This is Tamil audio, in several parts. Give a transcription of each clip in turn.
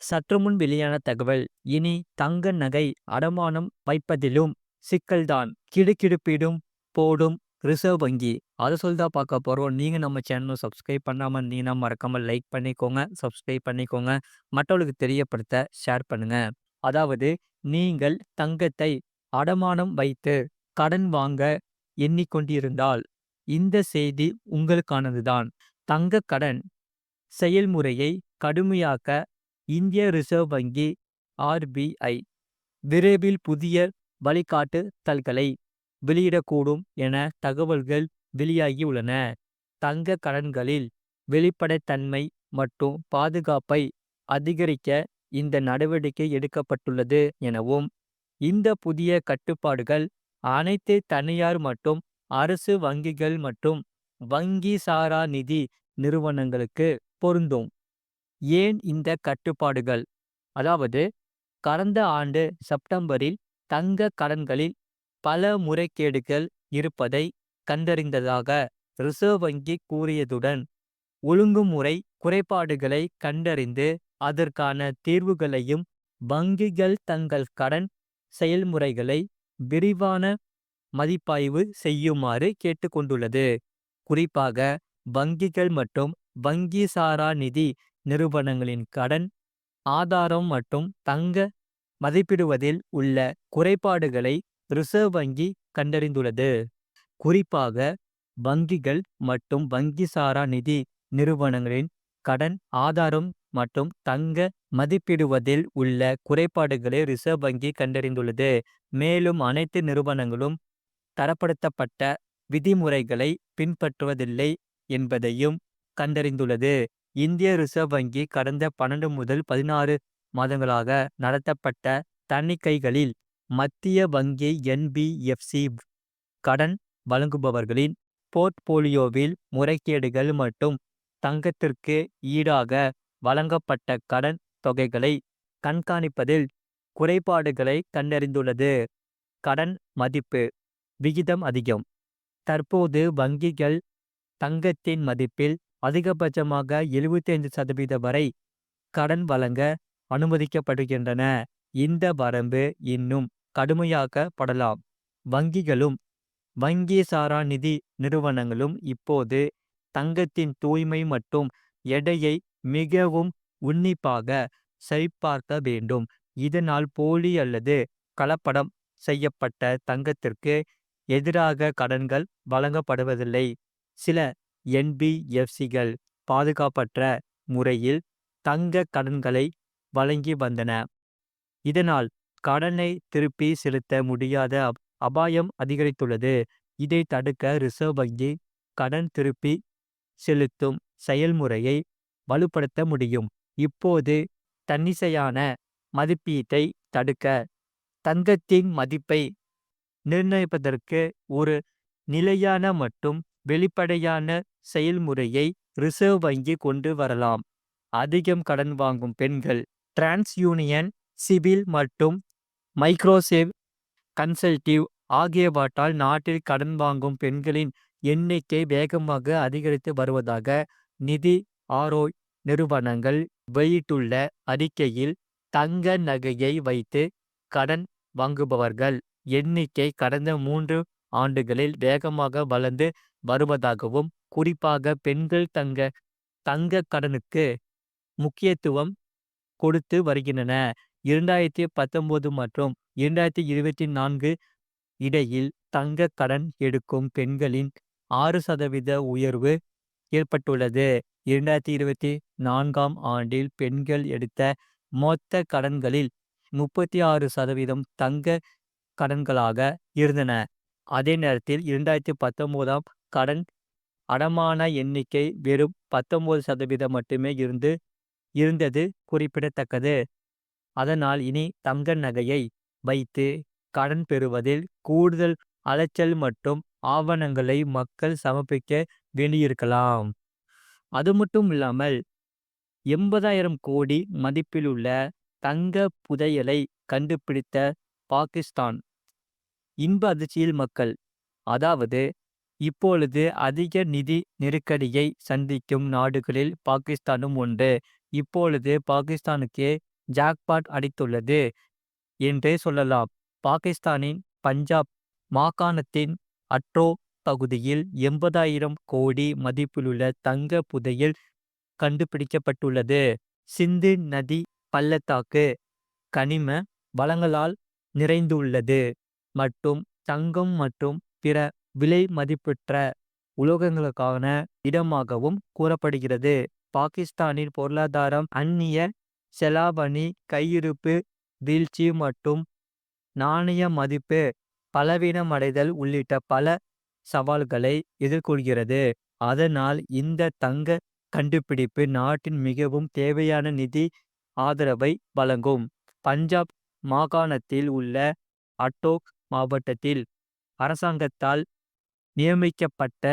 சற்று முன் வெளியான தகவல் இனி தங்க நகை அடமானம் வைப்பதிலும் சிக்கல்தான். கிடுகிடுப்பிடும் போடும் ரிசர்வ் வங்கி. அதை சொல்லிதான் தான் பார்க்க போகிறோம் நீங்கள் நம்ம சேனலும் சப்ஸ்கிரைப் பண்ணாமல் நீனா மறக்காமல் லைக் பண்ணிக்கோங்க சப்ஸ்கிரைப் பண்ணிக்கோங்க. மற்றவர்களுக்கு தெரியப்படுத்த ஷேர் பண்ணுங்க. அதாவது நீங்கள் தங்கத்தை அடமானம் வைத்து கடன் வாங்க எண்ணிக்கொண்டிருந்தால் இந்த செய்தி உங்களுக்கானதுதான். தங்க கடன் செயல்முறையை கடுமையாக்க இந்திய ரிசர்வ் வங்கி ஆர்பிஐ விரைவில் புதிய வழிகாட்டுதல்களை வெளியிடக்கூடும் என தகவல்கள் வெளியாகியுள்ளன தங்க கடன்களில் வெளிப்படைத்தன்மை மற்றும் பாதுகாப்பை அதிகரிக்க இந்த நடவடிக்கை எடுக்கப்பட்டுள்ளது எனவும் இந்த புதிய கட்டுப்பாடுகள் அனைத்து தனியார் மற்றும் அரசு வங்கிகள் மற்றும் வங்கி சாரா நிதி நிறுவனங்களுக்கு பொருந்தும். ஏன் இந்த கட்டுப்பாடுகள்? அதாவது கடந்த ஆண்டு செப்டம்பரில் தங்க கடன்களில் பல முறைகேடுகள் இருப்பதை கண்டறிந்ததாக ரிசர்வ் வங்கி கூறியதுடன் ஒழுங்குமுறை குறைபாடுகளை கண்டறிந்து அதற்கான தீர்வுகளையும் வங்கிகள் தங்கள் கடன் செயல்முறைகளை விரிவான மதிப்பாய்வு செய்யுமாறு கேட்டுக்கொண்டுள்ளது. குறிப்பாக வங்கிகள் மற்றும் வங்கி சாரா நிதி நிறுவனங்களின் கடன் ஆதாரம் மற்றும் தங்க மதிப்பிடுவதில் உள்ள குறைபாடுகளை ரிசர்வ் வங்கி கண்டறிந்துள்ளது. குறிப்பாக வங்கிகள் மற்றும் வங்கி சாரா நிதி நிறுவனங்களின் கடன் ஆதாரம் மற்றும் தங்க மதிப்பிடுவதில் உள்ள குறைபாடுகளை ரிசர்வ் வங்கி கண்டறிந்துள்ளது. மேலும் அனைத்து நிறுவனங்களும் தரப்படுத்தப்பட்ட விதிமுறைகளை பின்பற்றுவதில்லை என்பதையும் கண்டறிந்துள்ளது. இந்திய ரிசர்வ் வங்கி கடந்த பன்னெண்டு முதல் பதினாறு மாதங்களாக நடத்தப்பட்ட தணிக்கைகளில் மத்திய வங்கி என்பிஎஃப்சி கடன் வழங்குபவர்களின் போர்ட்போலியோவில் முறைகேடுகள் மற்றும் தங்கத்திற்கு ஈடாக வழங்கப்பட்ட கடன் தொகைகளை கண்காணிப்பதில் குறைபாடுகளை கண்டறிந்துள்ளது. கடன் மதிப்பு விகிதம் அதிகம். தற்போது வங்கிகள் தங்கத்தின் மதிப்பில் அதிகபட்சமாக எழுபத்தைந்து சதவீத வரை கடன் வழங்க அனுமதிக்கப்படுகின்றன. இந்த வரம்பு இன்னும் கடுமையாக்கப்படலாம். வங்கிகளும் வங்கி சாரா நிதி நிறுவனங்களும் இப்போது தங்கத்தின் தூய்மை மற்றும் எடையை மிகவும் உன்னிப்பாக சரிபார்க்க வேண்டும். இதனால் போலி அல்லது கலப்படம் செய்யப்பட்ட தங்கத்திற்கு எதிராக கடன்கள் வழங்கப்படுவதில்லை. சில என்பிஎஃப்சிகள் பாதுகாப்பற்ற முறையில் தங்க கடன்களை வழங்கி வந்தன. இதனால் கடனை திருப்பி செலுத்த முடியாத அபாயம் அதிகரித்துள்ளது. இதை தடுக்க ரிசர்வ் வங்கி கடன் திருப்பி செலுத்தும் செயல்முறையை வலுப்படுத்த முடியும். இப்போது தன்னிசையான மதிப்பீட்டை தடுக்க தங்கத்தின் மதிப்பை நிர்ணயிப்பதற்கு ஒரு நிலையான மற்றும் வெளிப்படையான செயல்முறையை ரிசர்வ் வங்கி கொண்டு வரலாம். அதிகம் கடன் வாங்கும் பெண்கள் டிரான்ஸ் யூனியன் சிவில் மற்றும் மைக்ரோசேவ் கன்சல்டிவ் ஆகியவற்றால் நாட்டில் கடன் வாங்கும் பெண்களின் எண்ணிக்கை வேகமாக அதிகரித்து வருவதாக நிதி ஆரோய் நிறுவனங்கள் வெளியிட்டுள்ள அறிக்கையில் தங்க நகையை வைத்து கடன் வாங்குபவர்கள் எண்ணிக்கை கடந்த மூன்று ஆண்டுகளில் வேகமாக வளர்ந்து வருவதாகவும் குறிப்பாக பெண்கள் தங்க தங்க கடனுக்கு முக்கியத்துவம் கொடுத்து வருகின்றன. இரண்டாயிரத்தி பத்தொன்பது மற்றும் இரண்டாயிரத்தி இருபத்தி நான்கு இடையில் தங்க கடன் எடுக்கும் பெண்களின் ஆறு சதவீத உயர்வு ஏற்பட்டுள்ளது. இரண்டாயிரத்தி இருபத்தி நான்காம் ஆண்டில் பெண்கள் எடுத்த மொத்த கடன்களில் முப்பத்தி ஆறு சதவீதம் தங்க கடன்களாக இருந்தன. அதே நேரத்தில் இரண்டாயிரத்தி பத்தொன்பதாம் கடன் அடமான எண்ணிக்கை வெறும் பத்தொன்பது சதவீதம் மட்டுமே இருந்து இருந்தது குறிப்பிடத்தக்கது. அதனால் இனி தங்க நகையை வைத்து கடன் பெறுவதில் கூடுதல் அலைச்சல் மற்றும் ஆவணங்களை மக்கள் சமர்ப்பிக்க வேண்டியிருக்கலாம். அது மட்டும் இல்லாமல் எண்பதாயிரம் கோடி மதிப்பிலுள்ள தங்க புதையலை கண்டுபிடித்த பாகிஸ்தான் இன்ப அதிர்ச்சியில் மக்கள் அதாவது இப்பொழுது அதிக நிதி நெருக்கடியை சந்திக்கும் நாடுகளில் பாகிஸ்தானும் உண்டு இப்பொழுது பாகிஸ்தானுக்கு ஜாக்பாட் அடித்துள்ளது என்றே சொல்லலாம். பாகிஸ்தானின் பஞ்சாப் மாகாணத்தின் அட்ரோ பகுதியில் 80,000 கோடி மதிப்பிலுள்ள தங்க புதையில் கண்டுபிடிக்கப்பட்டுள்ளது. சிந்து நதி பள்ளத்தாக்கு கனிம வளங்களால் நிறைந்துள்ளது மற்றும் தங்கம் மற்றும் பிற விலை மதிப்பற்ற உலோகங்களுக்கான இடமாகவும் கூறப்படுகிறது. பாகிஸ்தானின் பொருளாதாரம் அந்நிய செலாவணி கையிருப்பு வீழ்ச்சி மற்றும் நாணய மதிப்பு பலவீனமடைதல் உள்ளிட்ட பல சவால்களை எதிர்கொள்கிறது. அதனால் இந்த தங்க கண்டுபிடிப்பு நாட்டின் மிகவும் தேவையான நிதி ஆதரவை வழங்கும். பஞ்சாப் மாகாணத்தில் உள்ள அட்டோக் மாவட்டத்தில் அரசாங்கத்தால் நியமிக்கப்பட்ட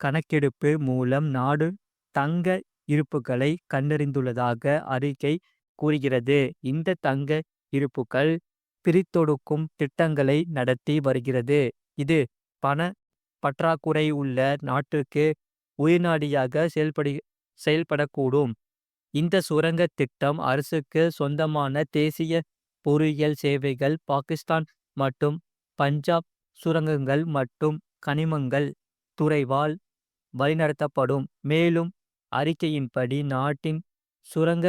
கணக்கெடுப்பு மூலம் நாடு தங்க இருப்புகளை கண்டறிந்துள்ளதாக அறிக்கை கூறுகிறது. இந்த தங்க இருப்புக்கள் பிரித்தொடுக்கும் திட்டங்களை நடத்தி வருகிறது. இது பண பற்றாக்குறை உள்ள நாட்டிற்கு உயிர்நாடியாக செயல்படக்கூடும். இந்த சுரங்க திட்டம் அரசுக்கு சொந்தமான தேசிய பொறியியல் சேவைகள் பாகிஸ்தான் மற்றும் பஞ்சாப் சுரங்கங்கள் மற்றும் கனிமங்கள் துறைவால் வழிநடத்தப்படும். மேலும் அறிக்கையின்படி நாட்டின் சுரங்க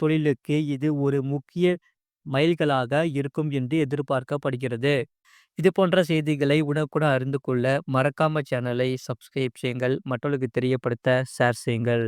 தொழிலுக்கு இது ஒரு முக்கிய மைல்களாக இருக்கும் என்று எதிர்பார்க்கப்படுகிறது. இதுபோன்ற செய்திகளை உடனுக்குடன் அறிந்து கொள்ள மறக்காம சேனலை சப்ஸ்கிரைப் செய்யுங்கள். மற்றவர்களுக்கு தெரியப்படுத்த ஷேர் செய்யுங்கள்.